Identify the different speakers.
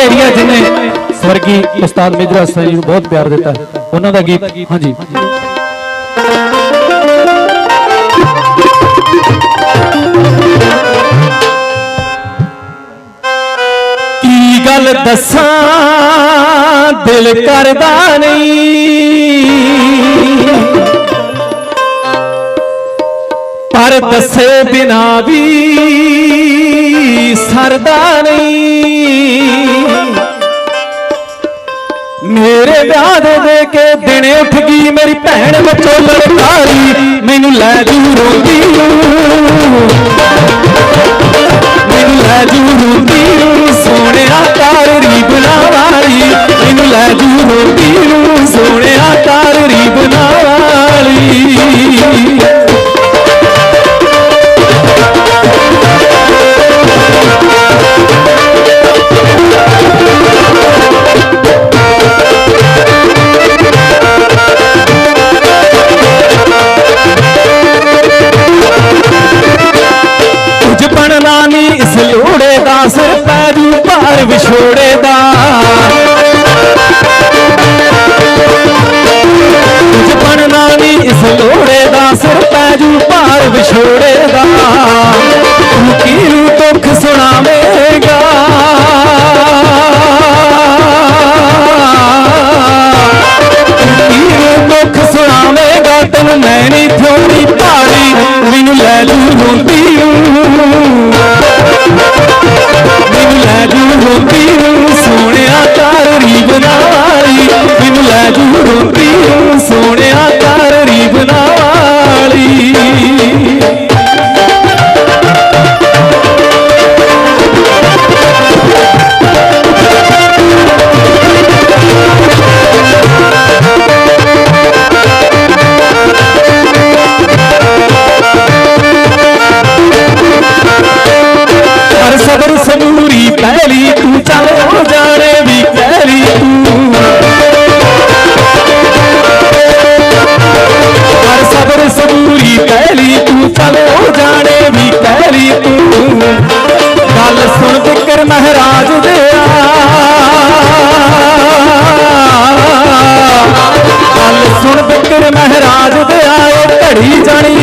Speaker 1: Area ਜਿਹਨੇ ਸਵਰਗੀ ਉਸਤਾਦ ਮੇਜਰ ਹਸਨ ਜੀ ਨੂੰ ਬਹੁਤ ਪਿਆਰ ਦਿੱਤਾ ਉਹਨਾਂ ਦਾ ਗੀਤ ਹਾਂਜੀ ਕੀ ਗੱਲ ਦੱਸਾਂ ਦਿਲ ਕਰਦਾ ਨਹੀਂ ਪਰ ਦੱਸੇ ਬਿਨਾ ਵੀ ਸਰਦਾ ਨਹੀਂ ਮੇਰੇ ਵਿਆਹ ਦੇ ਦੇ ਕੇ ਦਿਨੇ ਉੱਠ ਗਈ, ਮੇਰੀ ਭੈਣ ਵਿਚੋਲਣ ਕਾਲੀ ਮੈਨੂੰ ਲੈ ਜੂ ਰੋਂਦੀ ਮੈਨੂੰ ਲੈ ਜੂ ਰੋਂਦੀ ਨੂੰ ਸੋਹਣਿਆ ਤਾਰੀ ਬਣਾ ਵਾਲੀ ਮੈਨੂੰ ਲੈ ਜੂ ਰੋਂਦੀ ਨੂੰ ਸੋਹਣਿਆ ਤਾਰੀ ਬਣਾ ਇਸ ਲੋੜੇ ਦਾ ਸਿਰ ਪੈਰੂ ਭਾਰ ਵਿਛੋੜੇ ਦਾ। ਕੁਝ ਬਣਨਾ ਨਹੀਂ ਇਸ ਲੋੜੇ ਦਾ ਸਿਰ ਪੈਰੂ ਭਾਰ ਵਿਛੋੜੇ ਦਾ। ਤੂੰ ਕਿਹਨੂੰ ਦੁੱਖ ਸੁਣਾਵੇਂਗਾ ਤੇ ਮਹਾਰਾਜ ਦਿਆ ਗੱਲ ਸੁਣ ਬਿਕਰ ਮਹਾਰਾਜ ਦੇ ਆਏ ਘੜੀ ਜਾਣੀ